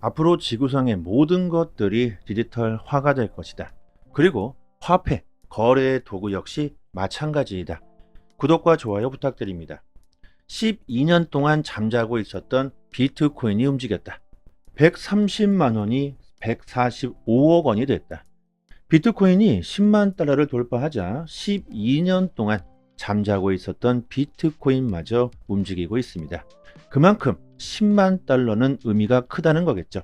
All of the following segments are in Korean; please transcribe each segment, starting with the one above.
앞으로 지구상의 모든 것들이 디지털화가 될 것이다. 그리고 화폐, 거래의 도구 역시 마찬가지이다. 구독과 좋아요 부탁드립니다. 12년 동안 잠자고 있었던 비트코인이 움직였다. 130만 원이 145억 원이 됐다. 비트코인이 10만 달러를 돌파하자 12년 동안 잠자고 있었던 비트코인마저 움직이고 있습니다. 그만큼 10만 달러는 의미가 크다는 거겠죠.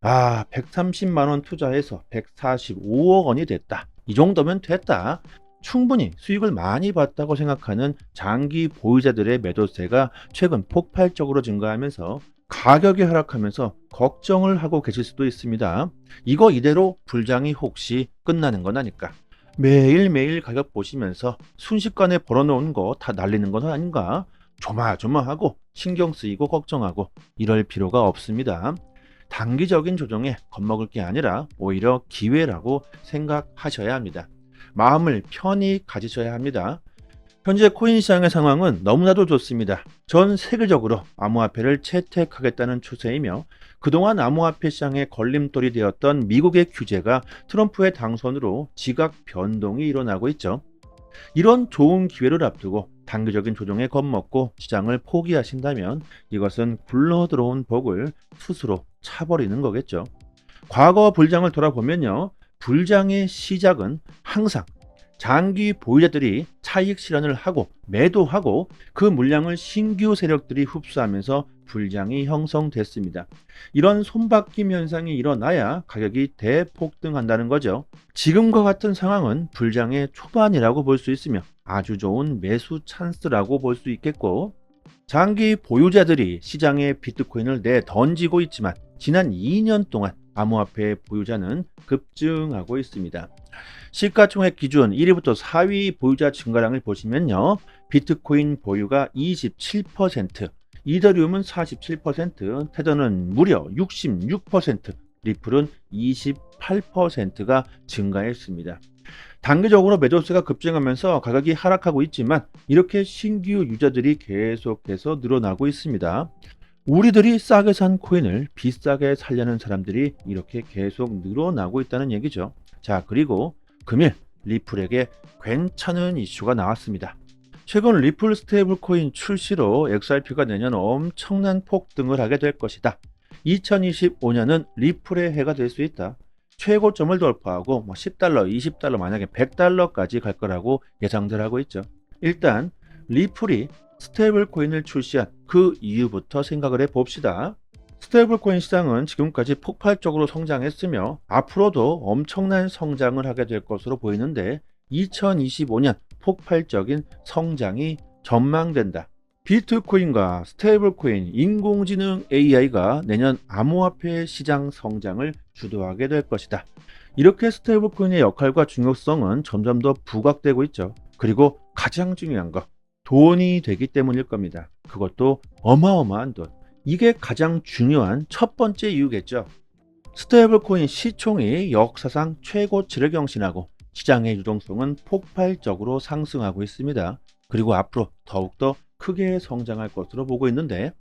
아, 130만 원 투자해서 145억 원이 됐다. 이 정도면 됐다. 충분히 수익을 많이 봤다고 생각하는 장기 보유자들의 매도세가 최근 폭발적으로 증가하면서 가격이 하락하면서 걱정을 하고 계실 수도 있습니다. 이거 이대로 불장이 혹시 끝나는 건 아닐까? 매일매일 가격 보시면서 순식간에 벌어놓은 거 다 날리는 건 아닌가? 조마조마하고 신경 쓰이고 걱정하고 이럴 필요가 없습니다. 단기적인 조정에 겁먹을 게 아니라 오히려 기회라고 생각하셔야 합니다. 마음을 편히 가지셔야 합니다. 현재 코인 시장의 상황은 너무나도 좋습니다. 전 세계적으로 암호화폐를 채택하겠다는 추세이며 그동안 암호화폐 시장에 걸림돌이 되었던 미국의 규제가 트럼프의 당선으로 지각 변동이 일어나고 있죠. 이런 좋은 기회를 앞두고 단기적인 조정에 겁먹고 시장을 포기하신다면 이것은 굴러 들어온 복을 스스로 차버리는 거겠죠. 과거 불장을 돌아보면요. 불장의 시작은 항상 장기 보유자들이 차익 실현을 하고 매도하고 그 물량을 신규 세력들이 흡수하면서 불장이 형성됐습니다. 이런 손바뀜 현상이 일어나야 가격이 대폭등한다는 거죠. 지금과 같은 상황은 불장의 초반이라고 볼 수 있으며 아주 좋은 매수 찬스라고 볼 수 있겠고 장기 보유자들이 시장에 비트코인을 내 던지고 있지만 지난 2년 동안 암호화폐 보유자는 급증하고 있습니다. 시가총액 기준 1위부터 4위 보유자 증가량을 보시면요. 비트코인 보유가 27%, 이더리움은 47%, 테더는 무려 66%, 리플은 28%가 증가했습니다. 단기적으로 매도세가 급증하면서 가격이 하락하고 있지만 이렇게 신규 유저들이 계속해서 늘어나고 있습니다. 우리들이 싸게 산 코인을 비싸게 살려는 사람들이 이렇게 계속 늘어나고 있다는 얘기죠. 자, 그리고 금일 리플에게 괜찮은 이슈가 나왔습니다. 최근 리플 스테이블 코인 출시로 XRP가 내년 엄청난 폭등을 하게 될 것이다. 2025년은 리플의 해가 될 수 있다. 최고점을 돌파하고 뭐 10달러, 20달러, 만약에 100달러까지 갈 거라고 예상들 하고 있죠. 일단 리플이 스테이블 코인을 출시한 그 이유부터 생각을 해 봅시다. 스테이블 코인 시장은 지금까지 폭발적으로 성장했으며 앞으로도 엄청난 성장을 하게 될 것으로 보이는데 2025년 폭발적인 성장이 전망된다. 비트코인과 스테이블코인, 인공지능 AI가 내년 암호화폐 시장 성장을 주도하게 될 것이다. 이렇게 스테이블코인의 역할과 중요성은 점점 더 부각되고 있죠. 그리고 가장 중요한 거, 돈이 되기 때문일 겁니다. 그것도 어마어마한 돈. 이게 가장 중요한 첫 번째 이유겠죠. 스테이블코인 시총이 역사상 최고치를 경신하고 시장의 유동성은 폭발적으로 상승하고 있습니다. 그리고 앞으로 더욱더 크게 성장할 것으로 보고 있는데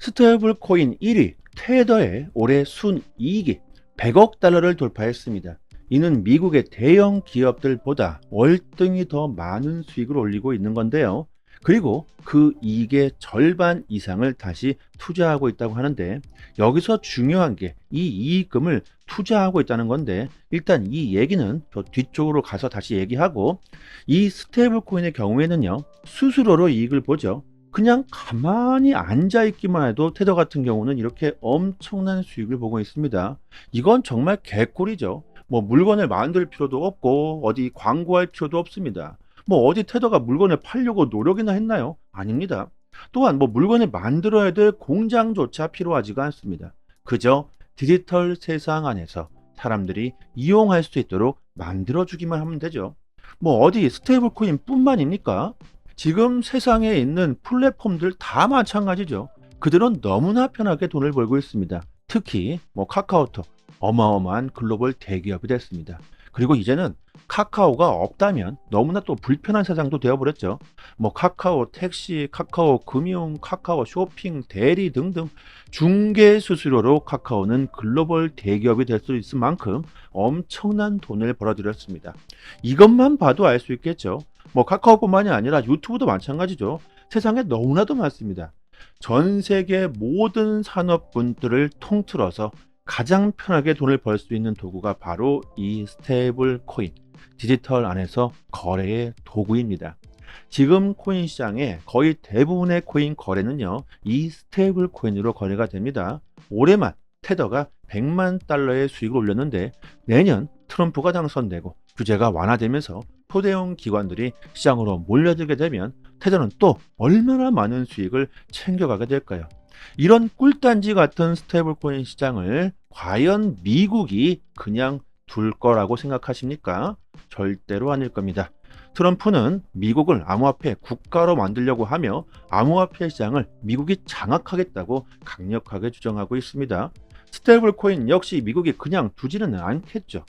스테이블 코인 1위 테더의 올해 순이익이 100억 달러를 돌파했습니다. 이는 미국의 대형 기업들보다 월등히 더 많은 수익을 올리고 있는 건데요. 그리고 그 이익의 절반 이상을 다시 투자하고 있다고 하는데 여기서 중요한 게 이 이익금을 투자하고 있다는 건데 일단 이 얘기는 저 뒤쪽으로 가서 다시 얘기하고 이 스테이블 코인의 경우에는요 수수료로 이익을 보죠. 그냥 가만히 앉아 있기만 해도 테더 같은 경우는 이렇게 엄청난 수익을 보고 있습니다. 이건 정말 개꿀이죠. 뭐 물건을 만들 필요도 없고 어디 광고할 필요도 없습니다 뭐 어디 테더가 물건을 팔려고 노력이나 했나요? 아닙니다. 또한 뭐 물건을 만들어야 될 공장조차 필요하지가 않습니다. 그저 디지털 세상 안에서 사람들이 이용할 수 있도록 만들어주기만 하면 되죠. 뭐 어디 스테이블 코인 뿐만입니까? 지금 세상에 있는 플랫폼들 다 마찬가지죠. 그들은 너무나 편하게 돈을 벌고 있습니다. 특히 뭐 카카오톡 어마어마한 글로벌 대기업이 됐습니다. 그리고 이제는 카카오가 없다면 너무나 또 불편한 세상도 되어버렸죠. 뭐 카카오 택시, 카카오 금융, 카카오 쇼핑, 대리 등등 중개 수수료로 카카오는 글로벌 대기업이 될 수 있을 만큼 엄청난 돈을 벌어들였습니다. 이것만 봐도 알 수 있겠죠. 뭐 카카오뿐만이 아니라 유튜브도 마찬가지죠. 세상에 너무나도 많습니다. 전 세계 모든 산업분들을 통틀어서 가장 편하게 돈을 벌 수 있는 도구가 바로 이 스테이블 코인, 디지털 안에서 거래의 도구입니다. 지금 코인 시장에 거의 대부분의 코인 거래는요, 이 스테이블 코인으로 거래가 됩니다. 올해만 테더가 100만 달러의 수익을 올렸는데 내년 트럼프가 당선되고 규제가 완화되면서 초대형 기관들이 시장으로 몰려들게 되면 테더는 또 얼마나 많은 수익을 챙겨가게 될까요? 이런 꿀단지 같은 스테이블 코인 시장을 과연 미국이 그냥 둘 거라고 생각하십니까? 절대로 아닐 겁니다. 트럼프는 미국을 암호화폐 국가로 만들려고 하며 암호화폐 시장을 미국이 장악하겠다고 강력하게 주장하고 있습니다. 스테이블 코인 역시 미국이 그냥 두지는 않겠죠.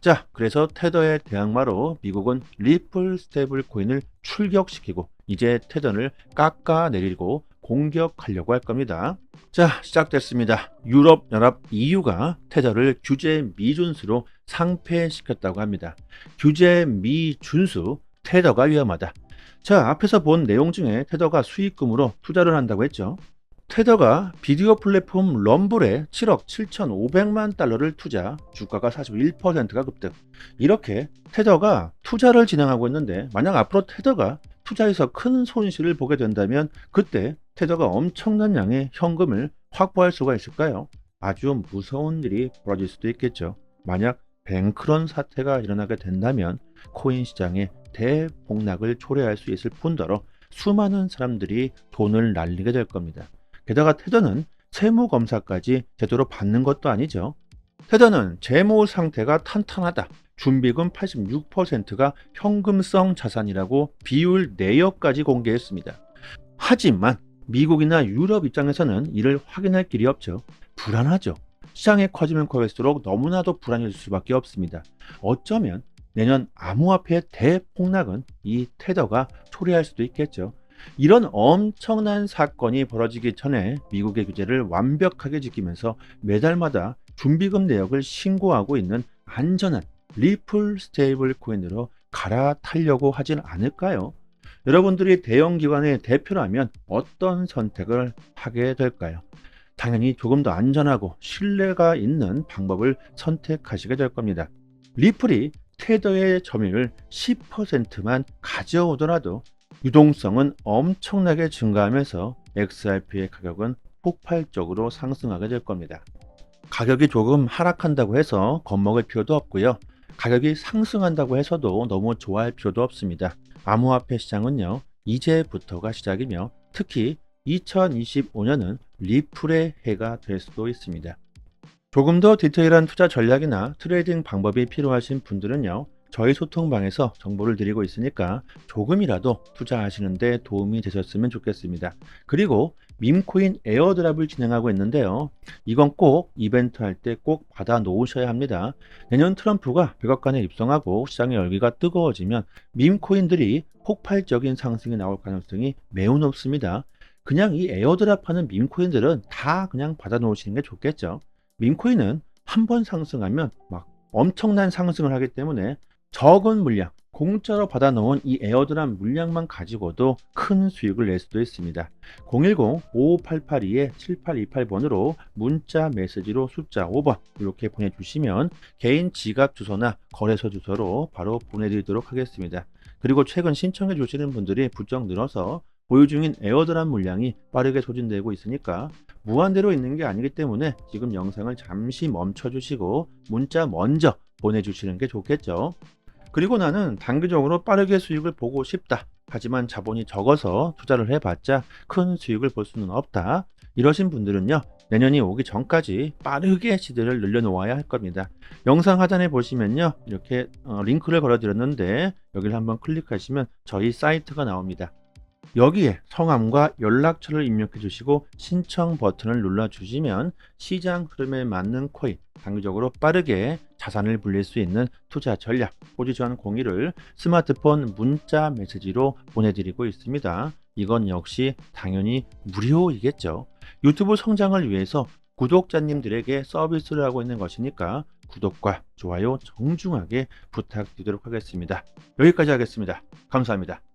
자, 그래서 테더의 대항마로 미국은 리플 스테이블 코인을 출격시키고 이제 테더를 깎아내리고 공격하려고 할 겁니다. 자, 시작됐습니다. 유럽 연합 EU가 테더를 규제 미준수로 상폐시켰다고 합니다. 규제 미준수, 테더가 위험하다. 자, 앞에서 본 내용 중에 테더가 수익금으로 투자를 한다고 했죠. 테더가 비디오 플랫폼 럼블에 7억 7,500만 달러를 투자, 주가가 41%가 급등. 이렇게 테더가 투자를 진행하고 있는데 만약 앞으로 테더가 투자에서 큰 손실을 보게 된다면 그때 테더가 엄청난 양의 현금을 확보할 수가 있을까요? 아주 무서운 일이 벌어질 수도 있겠죠. 만약 뱅크런 사태가 일어나게 된다면 코인 시장에 대폭락을 초래할 수 있을 뿐더러 수많은 사람들이 돈을 날리게 될 겁니다. 게다가 테더는 세무 검사까지 제대로 받는 것도 아니죠. 테더는 재무 상태가 탄탄하다. 준비금 86%가 현금성 자산이라고 비율 내역까지 공개했습니다. 하지만 미국이나 유럽 입장에서는 이를 확인할 길이 없죠. 불안하죠. 시장이 커지면 커질수록 너무나도 불안해질 수밖에 없습니다. 어쩌면 내년 암호화폐 대폭락은 이 테더가 초래할 수도 있겠죠. 이런 엄청난 사건이 벌어지기 전에 미국의 규제를 완벽하게 지키면서 매달마다 준비금 내역을 신고하고 있는 안전한 리플 스테이블 코인으로 갈아타려고 하진 않을까요? 여러분들이 대형 기관의 대표라면 어떤 선택을 하게 될까요? 당연히 조금 더 안전하고 신뢰가 있는 방법을 선택하시게 될 겁니다. 리플이 테더의 점유율 10%만 가져오더라도 유동성은 엄청나게 증가하면서 XRP의 가격은 폭발적으로 상승하게 될 겁니다. 가격이 조금 하락한다고 해서 겁먹을 필요도 없고요. 가격이 상승한다고 해서도 너무 좋아할 필요도 없습니다. 암호화폐 시장은요, 이제부터가 시작이며 특히 2025년은 리플의 해가 될 수도 있습니다. 조금 더 디테일한 투자 전략이나 트레이딩 방법이 필요하신 분들은요, 저희 소통방에서 정보를 드리고 있으니까 조금이라도 투자하시는데 도움이 되셨으면 좋겠습니다. 그리고 밈코인 에어드랍을 진행하고 있는데요. 이건 꼭 이벤트 할 때 꼭 받아 놓으셔야 합니다. 내년 트럼프가 백악관에 입성하고 시장의 열기가 뜨거워지면 밈코인들이 폭발적인 상승이 나올 가능성이 매우 높습니다. 그냥 이 에어드랍 하는 밈코인들은 다 그냥 받아 놓으시는 게 좋겠죠. 밈코인은 한 번 상승하면 막 엄청난 상승을 하기 때문에 적은 물량, 공짜로 받아놓은 이 에어드랍 물량만 가지고도 큰 수익을 낼 수도 있습니다. 010-5588-7828번으로 문자 메시지로 숫자 5번 이렇게 보내주시면 개인 지갑 주소나 거래소 주소로 바로 보내드리도록 하겠습니다. 그리고 최근 신청해 주시는 분들이 부쩍 늘어서 보유 중인 에어드랍 물량이 빠르게 소진되고 있으니까 무한대로 있는 게 아니기 때문에 지금 영상을 잠시 멈춰 주시고 문자 먼저 보내주시는 게 좋겠죠. 그리고 나는 단기적으로 빠르게 수익을 보고 싶다. 하지만 자본이 적어서 투자를 해봤자 큰 수익을 볼 수는 없다. 이러신 분들은요, 내년이 오기 전까지 빠르게 시드를 늘려놓아야 할 겁니다. 영상 하단에 보시면요, 이렇게 어, 링크를 걸어드렸는데, 여기를 한번 클릭하시면 저희 사이트가 나옵니다. 여기에 성함과 연락처를 입력해 주시고 신청 버튼을 눌러 주시면 시장 흐름에 맞는 코인 단기적으로 빠르게 자산을 불릴 수 있는 투자 전략 포지션 공유를 스마트폰 문자 메시지로 보내드리고 있습니다. 이건 역시 당연히 무료이겠죠. 유튜브 성장을 위해서 구독자님들에게 서비스를 하고 있는 것이니까 구독과 좋아요 정중하게 부탁드리도록 하겠습니다. 여기까지 하겠습니다. 감사합니다.